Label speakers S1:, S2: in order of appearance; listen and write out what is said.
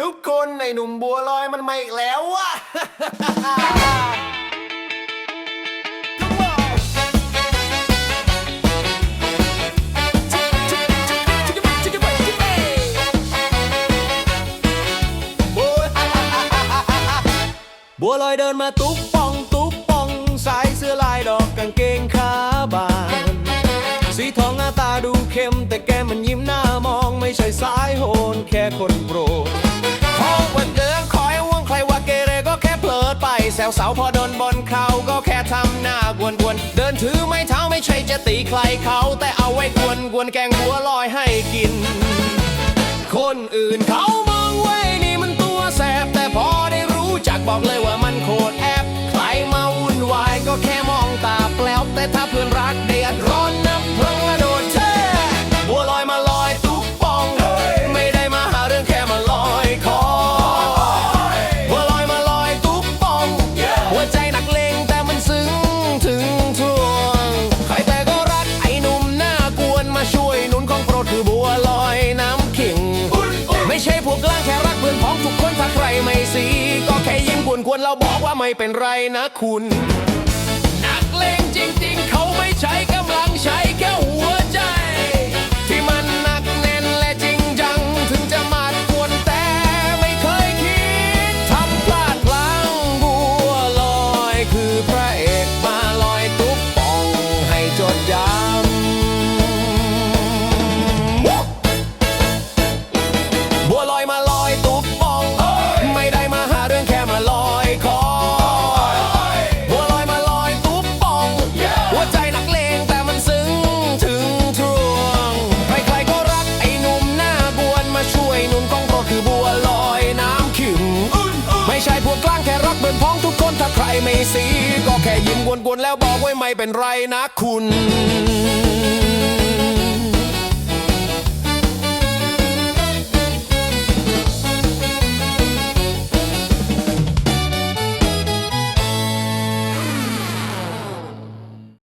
S1: ทุกคนในหนุ่มบัวลอยมันมาอีกแล้ววะ
S2: บัวลอยเดินมาตุ๊บป่อง ตุ๊บป่อง สายเสื้อลายดอกกางเกงขาบาน สีทองหน้าตาดูเข้ม แต่แกมมันยิ้มหน้ามองไม่ใช่สายโหนแค่คนโปร แซวสาวพอโดนบนเขาก็แค่ทำหน้ากวนกวนๆเดินถือไม้เท้าไม่ใช่จะตีใครเขาแต่เอาไว้กวนกวนๆแกงหัวลอยให้กิน คนอื่นเขา บัวลอยน้ำขิง ไม่ใช่พวกกลางแค่รักเพื่อนพ้องทุกคนถ้าใครไม่สี ก็แค่ยิ้มกวนๆเราบอกว่าไม่เป็นไรนะคุณ ไม่สีก็แค่ยิ้มกวนๆแล้วบอกไว้ไม่เป็นไรนะคุณ